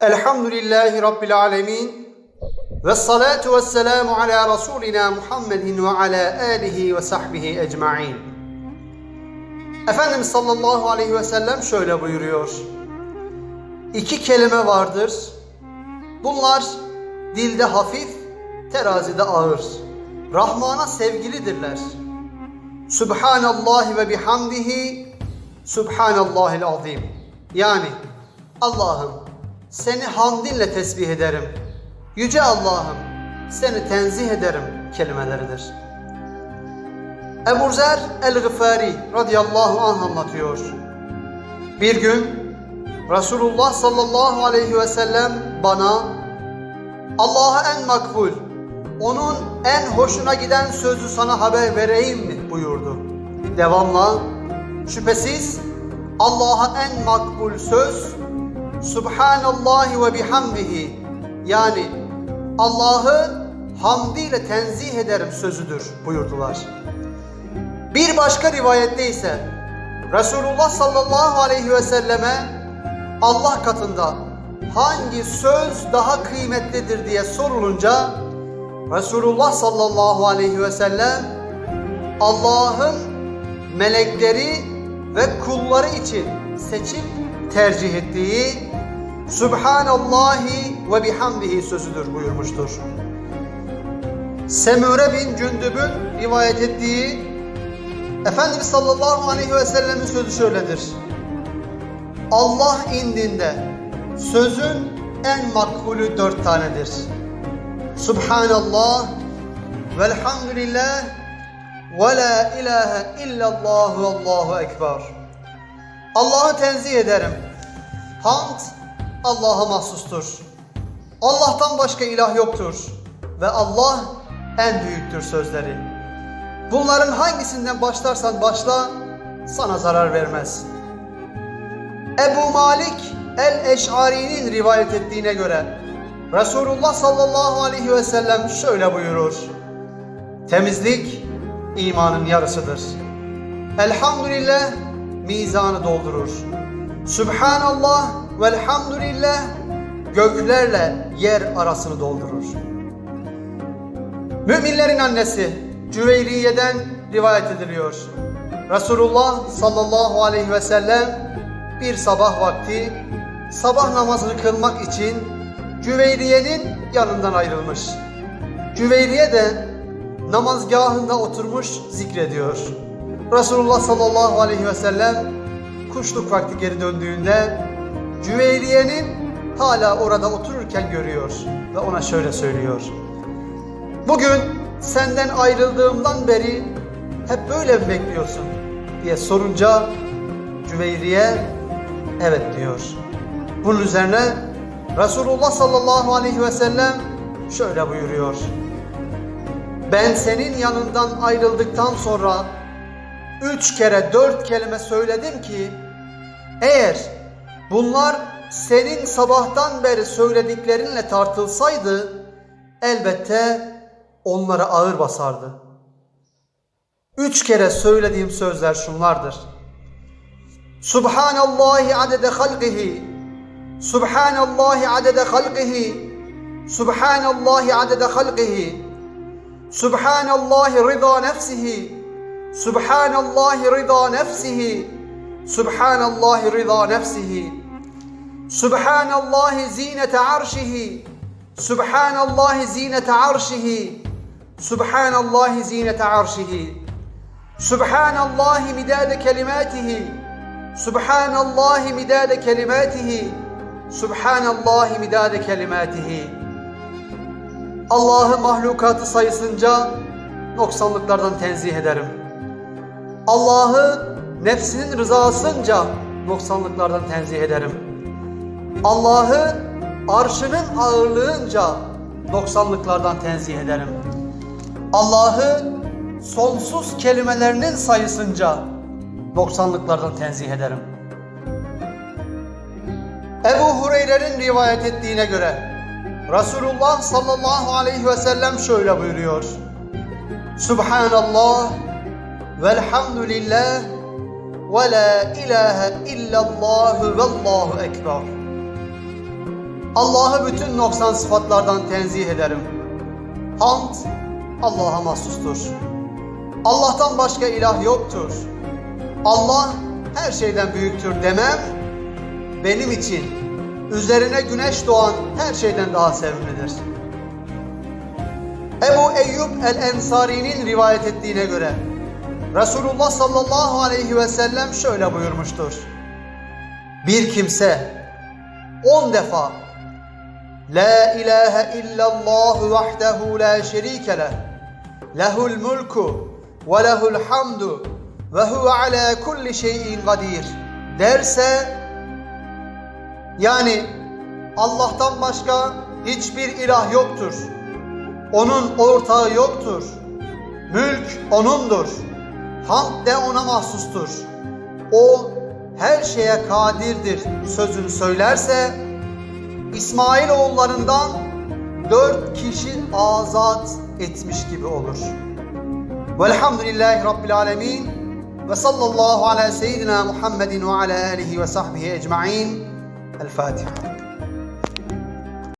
Elhamdülillahi Rabbil alemin. Ve salatu ve selamu ala Resulina Muhammedin ve ala alihi ve sahbihi ecma'in. Efendimiz sallallahu aleyhi ve sellem şöyle buyuruyor. İki kelime vardır. Bunlar dilde hafif, terazide ağır. Rahman'a sevgilidirler. Subhanallah ve bihamdihi Subhanallahil azim. Yani Allah'ım seni hamdinle tesbih ederim. Yüce Allah'ım seni tenzih ederim kelimeleridir. Ebu Zer el-Gıfari radıyallahu anh anlatıyor. Bir gün Resulullah sallallahu aleyhi ve sellem bana Allah'a en makbul, onun en hoşuna giden sözü sana haber vereyim mi buyurdu. Devamla şüphesiz Allah'a en makbul söz Subhanallahi ve bihamdihi yani Allah'ı hamdiyle tenzih ederim sözüdür buyurdular. Bir başka rivayette ise Resulullah sallallahu aleyhi ve selleme Allah katında hangi söz daha kıymetlidir diye sorulunca Resulullah sallallahu aleyhi ve sellem Allah'ın melekleri ve kulları için seçip tercih ettiği Subhanallahi ve bihamdihi sözüdür buyurmuştur. Semure bin Cündüb'ün rivayet ettiği Efendimiz sallallahu aleyhi ve sellemin sözü şöyledir. Allah indinde sözün en makbulü dört tanedir. Subhanallah velhamdülillah ve la ilahe illallah ve allahu ekber. Allah'ı tenzih ederim. Hamd Allah'a mahsustur. Allah'tan başka ilah yoktur ve Allah en büyüktür sözleri. Bunların hangisinden başlarsan başla sana zarar vermez. Ebu Malik el-Eş'ari'nin rivayet ettiğine göre Resulullah sallallahu aleyhi ve sellem şöyle buyurur. Temizlik imanın yarısıdır. Elhamdülillah mizanı doldurur. Sübhanallah velhamdülillah göklerle yer arasını doldurur. Müminlerin annesi Cüveyriye'den rivayet ediliyor. Resulullah sallallahu aleyhi ve sellem bir sabah vakti sabah namazını kılmak için Cüveyriye'nin yanından ayrılmış. Cüveyriye de namazgahında oturmuş zikrediyor. Resulullah sallallahu aleyhi ve sellem kuşluk vakti geri döndüğünde Cüveyriye'nin hala orada otururken görüyor ve ona şöyle söylüyor. Bugün senden ayrıldığımdan beri hep böyle mi bekliyorsun diye sorunca Cüveyriye evet diyor. Bunun üzerine Resulullah sallallahu aleyhi ve sellem şöyle buyuruyor. Ben senin yanından ayrıldıktan sonra üç kere dört kelime söyledim ki eğer bunlar senin sabahtan beri söylediklerinle tartılsaydı elbette onlara ağır basardı. Üç kere söylediğim sözler şunlardır. Subhanallahi adede halqihi Subhanallahi adede halqihi Subhanallahi adede halqihi Subhanallahi rıza nefsihi Subhanallahi rıza nefsihi Subhanallahi rıza nefsihi Subhanallahi zinete arşihi. Subhanallahi zinete arşihi. Subhanallahi zinete arşihi. Subhanallahi midade kelimatihi. Subhanallahi midade kelimatihi. Subhanallahi midade kelimatihi. Allah'ı mahlukatı sayısınca noksanlıklardan tenzih ederim. Allah'ı nefsinin rızasınca noksanlıklardan tenzih ederim. Allah'ı arşının ağırlığınca noksanlıklardan tenzih ederim. Allah'ı sonsuz kelimelerinin sayısınca noksanlıklardan tenzih ederim. Ebu Hureyre'nin rivayet ettiğine göre Resulullah sallallahu aleyhi ve sellem şöyle buyuruyor. Subhanallah velhamdülillah ve la ilahe illallah ve allahu ekber. Allah'ı bütün noksan sıfatlardan tenzih ederim. Hamd Allah'a mahsustur. Allah'tan başka ilah yoktur. Allah her şeyden büyüktür demem benim için üzerine güneş doğan her şeyden daha sevimlidir. Ebu Eyyub el-Ensari'nin rivayet ettiğine göre Resulullah sallallahu aleyhi ve sellem şöyle buyurmuştur. Bir kimse on defa La ilahe illallah vahdehu la şerike leh lehul mulku ve lehul hamdu ve huve ala kulli şeyin kadir derse yani Allah'tan başka hiçbir ilah yoktur. Onun ortağı yoktur. Mülk O'nundur. Hamd de O'na mahsustur. O her şeye kadirdir sözünü söylerse İsmail oğullarından dört kişi azat etmiş gibi olur. Velhamdülillahi Rabbil alemin ve sallallahu ala seyyidina Muhammedin ve ala alihi ve sahbihi ecma'in. El Fatiha.